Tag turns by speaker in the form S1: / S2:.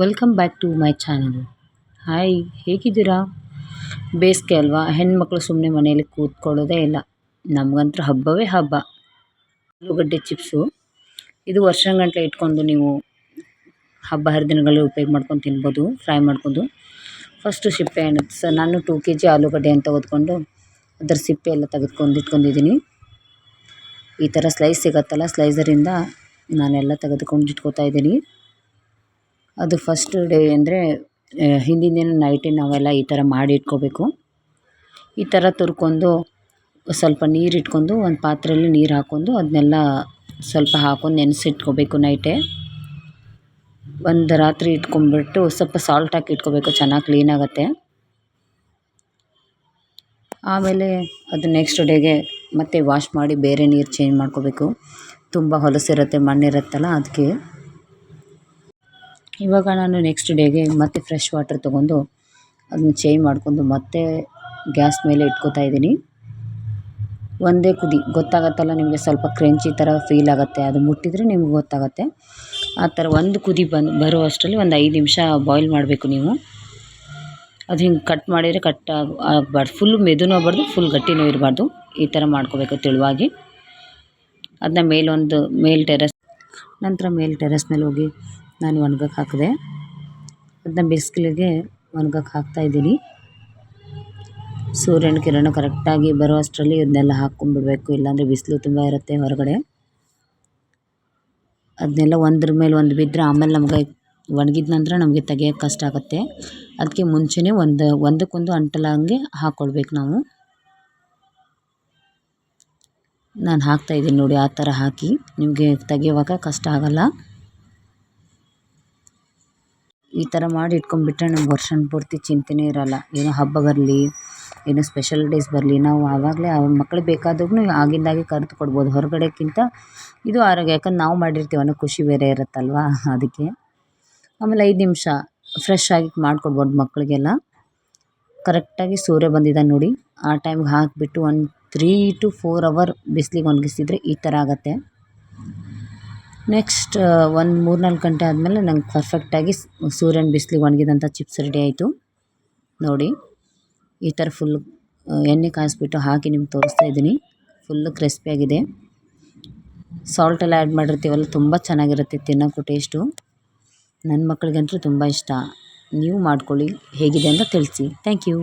S1: Welcome back to my channel hi ಹೇಗಿದ್ದೀರಾ? ಬೇಸಿಗೆ ಅಲ್ವಾ? ಹೆಣ್ಮಕ್ಳು ಸುಮ್ಮನೆ ಮನೆಯಲ್ಲಿ ಕೂತ್ಕೊಳ್ಳೋದೇ ಇಲ್ಲ. ನಮಗಂತೂ ಹಬ್ಬವೇ ಹಬ್ಬ. ಆಲೂಗಡ್ಡೆ ಚಿಪ್ಸು. ಇದು ವರ್ಷಗಂಟ್ಲೆ ಇಟ್ಕೊಂಡು ನೀವು ಹಬ್ಬ ಹರಿದಿನಗಳಲ್ಲಿ ಉಪಯೋಗ ಮಾಡ್ಕೊಂಡು ತಿನ್ಬೋದು, ಫ್ರೈ ಮಾಡ್ಕೊಂಡು ಫಸ್ಟು ಸಿಪ್ಪೆ ಸರ್ ನಾನು ಟೂ ಕೆ ಜಿ ಆಲೂಗಡ್ಡೆ ಅಂತ ತೆಗೆದುಕೊಂಡು ಅದರ ಸಿಪ್ಪೆ ಎಲ್ಲ ತೆಗೆದುಕೊಂಡು ಇಟ್ಕೊಂಡಿದ್ದೀನಿ. ಈ ಥರ ಸ್ಲೈಸ್ ಸಿಗತ್ತಲ್ಲ ಸ್ಲೈಸರಿಂದ ನಾನೆಲ್ಲ ತೆಗೆದುಕೊಂಡು ಇಟ್ಕೋತಾ ಇದ್ದೀನಿ. ಅದು ಫಸ್ಟ್ ಡೇ ಅಂದರೆ ಹಿಂದಿನ ದಿನ ನೈಟೇ ನಾವೆಲ್ಲ ಈ ಥರ ಮಾಡಿ ಇಟ್ಕೋಬೇಕು. ಈ ಥರ ತುರ್ಕೊಂಡು ಸ್ವಲ್ಪ ನೀರು ಇಟ್ಕೊಂಡು ಒಂದು ಪಾತ್ರೆಯಲ್ಲಿ ನೀರು ಹಾಕ್ಕೊಂಡು ಅದನ್ನೆಲ್ಲ ಸ್ವಲ್ಪ ಹಾಕ್ಕೊಂಡು ನೆನೆಸಿಟ್ಕೋಬೇಕು ನೈಟೇ ಒಂದು ರಾತ್ರಿ ಇಟ್ಕೊಂಡ್ಬಿಟ್ಟು ಸ್ವಲ್ಪ ಸಾಲ್ಟ್ ಹಾಕಿ ಇಟ್ಕೋಬೇಕು, ಚೆನ್ನಾಗಿ ಕ್ಲೀನ್ ಆಗುತ್ತೆ. ಆಮೇಲೆ ಅದು ನೆಕ್ಸ್ಟ್ ಡೇಗೆ ಮತ್ತೆ ವಾಶ್ ಮಾಡಿ ಬೇರೆ ನೀರು ಚೇಂಜ್ ಮಾಡ್ಕೋಬೇಕು. ತುಂಬ ಹೊಲಸಿರುತ್ತೆ ಮಣ್ಣಿರುತ್ತಲ್ಲ ಅದಕ್ಕೆ ಇವಾಗ ನಾನು ನೆಕ್ಸ್ಟ್ ಡೇಗೆ ಮತ್ತೆ ಫ್ರೆಶ್ ವಾಟರ್ ತೊಗೊಂಡು ಅದನ್ನ ಚೇಂಜ್ ಮಾಡ್ಕೊಂಡು ಮತ್ತೆ ಗ್ಯಾಸ್ ಮೇಲೆ ಇಟ್ಕೋತಾ ಇದ್ದೀನಿ. ಒಂದೇ ಕುದಿ, ಗೊತ್ತಾಗತ್ತಲ್ಲ ನಿಮಗೆ ಸ್ವಲ್ಪ ಕ್ರಂಚಿ ಥರ ಫೀಲ್ ಆಗುತ್ತೆ, ಅದು ಮುಟ್ಟಿದರೆ ನಿಮ್ಗೆ ಗೊತ್ತಾಗುತ್ತೆ. ಆ ಥರ ಒಂದು ಕುದಿ ಬಂದು ಬರೋ ಅಷ್ಟರಲ್ಲಿ ಒಂದು ಐದು ನಿಮಿಷ ಬಾಯ್ಲ್ ಮಾಡಬೇಕು ನೀವು. ಅದು ಹಿಂಗೆ ಕಟ್ ಮಾಡಿದರೆ ಕಟ್ ಆಗಿ, ಆಗಬಾರ್ದು. ಫುಲ್ ಮೆದುನೂ ಆಗಬಾರ್ದು ಫುಲ್ ಗಟ್ಟಿನೂ ಇರಬಾರ್ದು. ಈ ಥರ ಮಾಡ್ಕೋಬೇಕು ತೆಳುವಾಗಿ. ಅದನ್ನ ಮೇಲೊಂದು ಮೇಲ್ ಟೆರೆಸ್ ನಂತರ ಮೇಲ್ ಟೆರೆಸ್ ಮೇಲೆ ಹೋಗಿ ನಾನು ಒಣಗಕ್ಕೆ ಹಾಕಿದೆ. ಅದನ್ನ ಬಿಸಿಲಿಗೆ ಒಣಗಕ್ಕೆ ಹಾಕ್ತಾಯಿದ್ದೀನಿ ಸೂರ್ಯನ ಕಿರಣ ಕರೆಕ್ಟಾಗಿ ಬರೋ ಅಷ್ಟರಲ್ಲಿ ಇದನ್ನೆಲ್ಲ ಹಾಕ್ಕೊಂಡ್ಬಿಡ್ಬೇಕು. ಇಲ್ಲಾಂದರೆ ಬಿಸಿಲು ತುಂಬ ಇರುತ್ತೆ ಹೊರಗಡೆ. ಅದನ್ನೆಲ್ಲ ಒಂದ್ರ ಮೇಲೆ ಒಂದು ಬಿದ್ದರೆ ಆಮೇಲೆ ನಮಗೆ ಒಣಗಿದ ನಂತರ ನಮಗೆ ತೆಗಿಯೋಕ್ಕೆ ಕಷ್ಟ ಆಗುತ್ತೆ. ಅದಕ್ಕೆ ಮುಂಚೆನೇ ಒಂದು, ಒಂದಕ್ಕೊಂದು ಅಂಟಲಾಂಗೆ ಹಾಕ್ಕೊಳ್ಬೇಕು ನಾವು. ನಾನು ಹಾಕ್ತಾಯಿದ್ದೀನಿ ನೋಡಿ, ಆ ಥರ ಹಾಕಿ. ನಿಮಗೆ ತೆಗೆಯುವಾಗ ಕಷ್ಟ ಆಗೋಲ್ಲ. ಈ ಥರ ಮಾಡಿ ಇಟ್ಕೊಂಡ್ಬಿಟ್ರೆ ನಮ್ಗೆ ವರ್ಷ ಪೂರ್ತಿ ಚಿಂತೆನೇ ಇರೋಲ್ಲ. ಏನೋ ಹಬ್ಬ ಬರಲಿ, ಏನೋ ಸ್ಪೆಷಲ್ ಡೇಸ್ ಬರಲಿ, ನಾವು ಆವಾಗಲೇ ಮಕ್ಳಿಗೆ ಬೇಕಾದಾಗೂ ಆಗಿಂದಾಗೆ ಕರ್ದು ಕೊಡ್ಬೋದು. ಹೊರಗಡೆಕ್ಕಿಂತ ಇದು ಆರೋಗ್ಯ, ಯಾಕಂದ್ರೆ ನಾವು ಮಾಡಿರ್ತೀವಿ, ಅನ್ನೋ ಖುಷಿ ಬೇರೆ ಇರುತ್ತಲ್ವಾ ಅದಕ್ಕೆ. ಆಮೇಲೆ ಐದು ನಿಮಿಷ ಫ್ರೆಶ್ ಆಗಿ ಮಾಡಿಕೊಡ್ಬೋದು ಮಕ್ಕಳಿಗೆಲ್ಲ ಕರೆಕ್ಟಾಗಿ ಸೂರ್ಯ ಬಂದಿದೆ ನೋಡಿ, ಆ ಟೈಮ್ಗೆ ಹಾಕಿಬಿಟ್ಟು ಒಂದು ತ್ರೀ ಟು ಫೋರ್ ಅವರ್ ಬಿಸಿಲಿಗೆ ಒಣಗಿಸಿದ್ರೆ ಈ ಥರ ಆಗುತ್ತೆ. ನೆಕ್ಸ್ಟ್ ಒಂದು ಮೂರು ನಾಲ್ಕು ಗಂಟೆ ಆದಮೇಲೆ ನಂಗೆ ಪರ್ಫೆಕ್ಟಾಗಿ ಸೂರ್ಯನ ಬಿಸಿಲಿಗೆ ಒಣಗಿದಂಥ ಚಿಪ್ಸ್ ರೆಡಿ ಆಯಿತು. ನೋಡಿ, ಈ ಥರ ಫುಲ್ ಎಣ್ಣೆ ಕಾಯಿಸ್ಬಿಟ್ಟು ಹಾಕಿ ನಿಮ್ಗೆ ತೋರಿಸ್ತಾ ಇದ್ದೀನಿ. ಫುಲ್ಲು ಕ್ರಿಸ್ಪಿಯಾಗಿದೆ ಸಾಲ್ಟ್ ಎಲ್ಲ ಆ್ಯಡ್ ಮಾಡಿರ್ತೀವಲ್ಲ, ತುಂಬ ಚೆನ್ನಾಗಿರುತ್ತೆ ತಿನ್ನೋಕ್ಕೂ ಟೇಸ್ಟು ನನ್ನ ಮಕ್ಕಳಿಗಂತೂ ತುಂಬ ಇಷ್ಟ. ನೀವು ಮಾಡ್ಕೊಳ್ಳಿ, ಹೇಗಿದೆ ಅಂತ ತಿಳಿಸಿ. Thank you